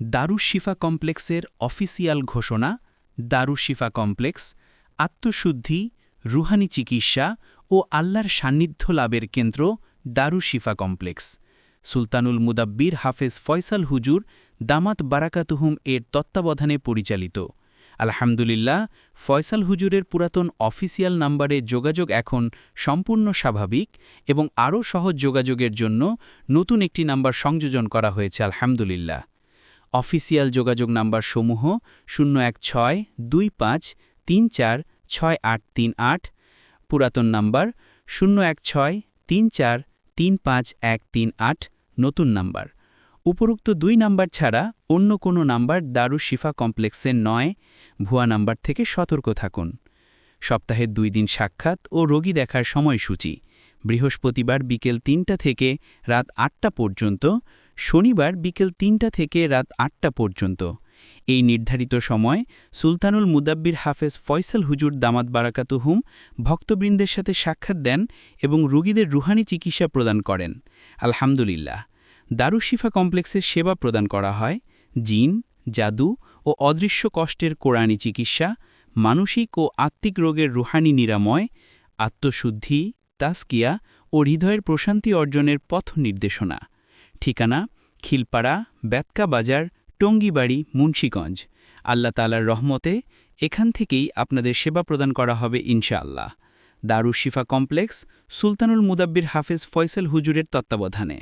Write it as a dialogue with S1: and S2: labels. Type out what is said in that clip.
S1: দারুশিফা কমপ্লেক্সের অফিসিয়াল ঘোষণা, দারুশিফা কমপ্লেক্স, আত্মশুদ্ধি, রুহানি চিকিৎসা ও আল্লাহর সান্নিধ্য লাভের কেন্দ্র দারুশিফা কমপ্লেক্স। সুলতানুল মুদাব্বির হাফেজ ফয়সাল হুজুর দামাত বারাকাতুহুম এর তত্ত্বাবধানে পরিচালিত। আলহামদুলিল্লাহ, ফয়সাল হুজুরের পুরাতন অফিসিয়াল নাম্বারে যোগাযোগ এখন সম্পূর্ণ স্বাভাবিক এবং আরও সহজ যোগাযোগের জন্য নতুন একটি নাম্বার সংযোজন করা হয়েছে, আলহামদুলিল্লাহ। অফিসিয়াল যোগাযোগ নাম্বার সমূহ শূন্য এক ছয় দুই পাঁচ তিন চার ছয় আট তিন আট, পুরাতন নাম্বার শূন্য এক ছয় তিন চার তিন পাঁচ এক তিন আট, নতুন নাম্বার। উপরোক্ত দুই নাম্বার ছাড়া অন্য কোনো নাম্বার দারুশ শিফা কমপ্লেক্সের নয়, ভুয়া নাম্বার থেকে সতর্ক থাকুন। সপ্তাহের দুই দিন সাক্ষাৎ ও রোগী দেখার সময়সূচি। বৃহস্পতিবার বিকেল তিনটা থেকে রাত আটটা পর্যন্ত শনিবার বিকেল তিনটা থেকে রাত আটটা পর্যন্ত। এই নির্ধারিত সময় সুলতানুল মুদাব্বির হাফেজ ফয়সাল হুজুর দামাত বারাকাতুহুম ভক্তবৃন্দের সাথে সাক্ষাৎ দেন এবং রোগীদের রুহানি চিকিৎসা প্রদান করেন। আলহামদুলিল্লাহ। দারুশিফা কমপ্লেক্সের সেবা প্রদান করা হয়। জিন, জাদু ও অদৃশ্য কষ্টের কোরআনি চিকিৎসা, মানসিক ও আত্মিক রোগের রুহানি নিরাময়, আত্মশুদ্ধি তাস্কিয়া ও হৃদয়ের প্রশান্তি অর্জনের পথ নির্দেশনা ঠিকানা খিলপাড়া, বেতকা বাজার, টঙ্গিবাড়ি, মুন্সীগঞ্জ। আল্লাহ তালার রহমতে এখান থেকেই আপনাদের সেবা প্রদান করা হবে ইনশাআল্লাহ। দারুশিফা কমপ্লেক্স, সুলতানুল মুদাব্বির হাফেজ ফয়সাল হুজুরের তত্ত্বাবধানে।